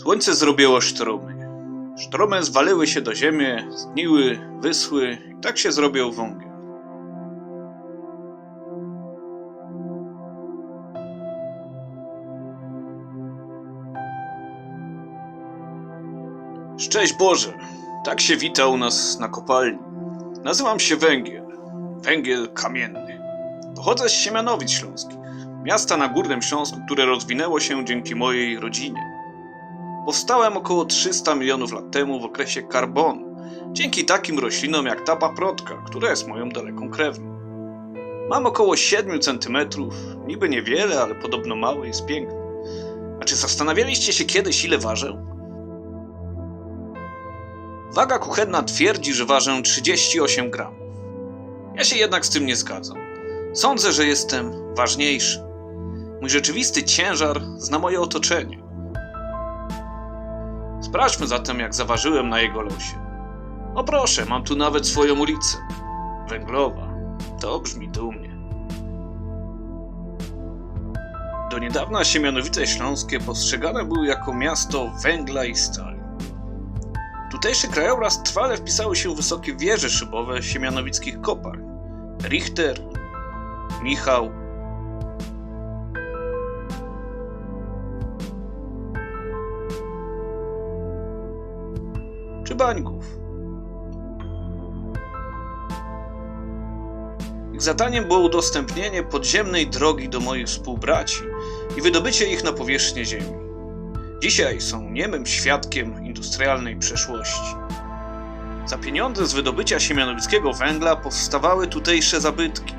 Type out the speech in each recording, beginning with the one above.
Słońce zrobiło sztromy. Sztromy zwaliły się do ziemi, zgniły, wyschły i tak się zrobił wągiel. Szczęść Boże! Tak się wita u nas na kopalni. Nazywam się Węgiel. Węgiel kamienny. Pochodzę z Siemianowic Śląskich, miasta na Górnym Śląsku, które rozwinęło się dzięki mojej rodzinie. Powstałem około 300 milionów lat temu w okresie karbonu, dzięki takim roślinom jak ta paprotka, która jest moją daleką krewną. Mam około 7 cm, niby niewiele, ale podobno mały jest piękny. A czy zastanawialiście się kiedyś, ile ważę? Waga kuchenna twierdzi, że ważę 38 gramów. Ja się jednak z tym nie zgadzam. Sądzę, że jestem ważniejszy. Mój rzeczywisty ciężar zna moje otoczenie. Sprawdźmy zatem, jak zaważyłem na jego losie. O proszę, mam tu nawet swoją ulicę. Węglowa. To brzmi dumnie. Do niedawna Siemianowice Śląskie postrzegane były jako miasto węgla i stali. Tutejszy krajobraz trwale wpisały się wysokie wieże szybowe siemianowickich kopalń. Richter, Michał, czy Bańków. Ich zadaniem było udostępnienie podziemnej drogi do moich współbraci i wydobycie ich na powierzchnię ziemi. Dzisiaj są niemym świadkiem industrialnej przeszłości. Za pieniądze z wydobycia siemianowickiego węgla powstawały tutejsze zabytki.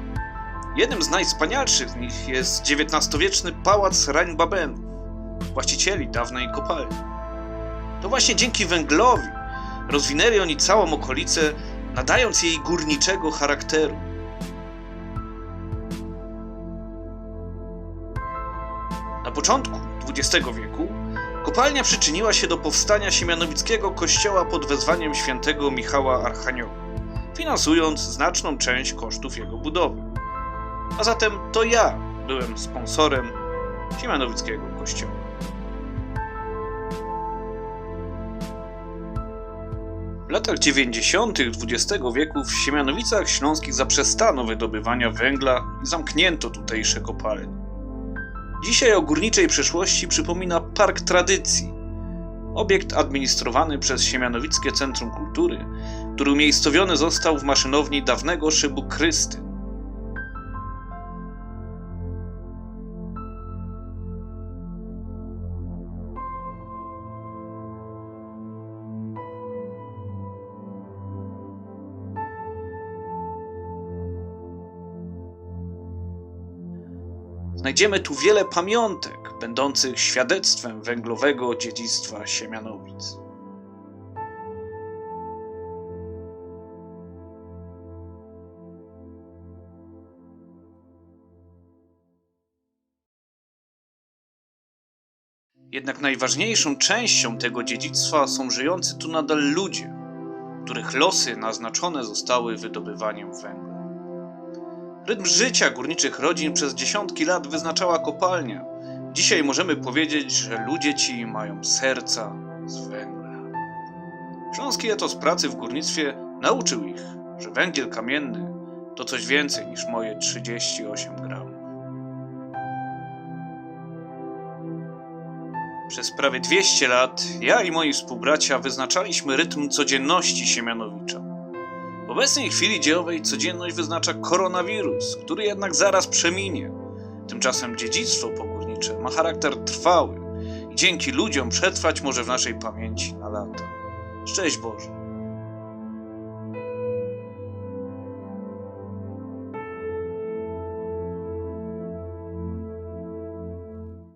Jednym z najwspanialszych z nich jest XIX-wieczny pałac Rheinbabenów, właścicieli dawnej kopalni. To właśnie dzięki węglowi rozwinęli oni całą okolicę, nadając jej górniczego charakteru. Na początku XX wieku kopalnia przyczyniła się do powstania siemianowickiego kościoła pod wezwaniem świętego Michała Archanioła, finansując znaczną część kosztów jego budowy. A zatem to ja byłem sponsorem siemianowickiego kościoła. W latach 90. XX wieku w Siemianowicach Śląskich zaprzestano wydobywania węgla i zamknięto tutejsze kopalnie. Dzisiaj o górniczej przeszłości przypomina Park Tradycji, obiekt administrowany przez Siemianowickie Centrum Kultury, który umiejscowiony został w maszynowni dawnego szybu Krysty. Znajdziemy tu wiele pamiątek, będących świadectwem węglowego dziedzictwa Siemianowic. Jednak najważniejszą częścią tego dziedzictwa są żyjący tu nadal ludzie, których losy naznaczone zostały wydobywaniem węgla. Rytm życia górniczych rodzin przez dziesiątki lat wyznaczała kopalnia. Dzisiaj możemy powiedzieć, że ludzie ci mają serca z węgla. Śląski etos pracy w górnictwie nauczył ich, że węgiel kamienny to coś więcej niż moje 38 gramów. Przez prawie 200 lat ja i moi współbracia wyznaczaliśmy rytm codzienności Siemianowicza. W obecnej chwili dziejowej codzienność wyznacza koronawirus, który jednak zaraz przeminie. Tymczasem dziedzictwo pogórnicze ma charakter trwały i dzięki ludziom przetrwać może w naszej pamięci na lata. Szczęść Boże!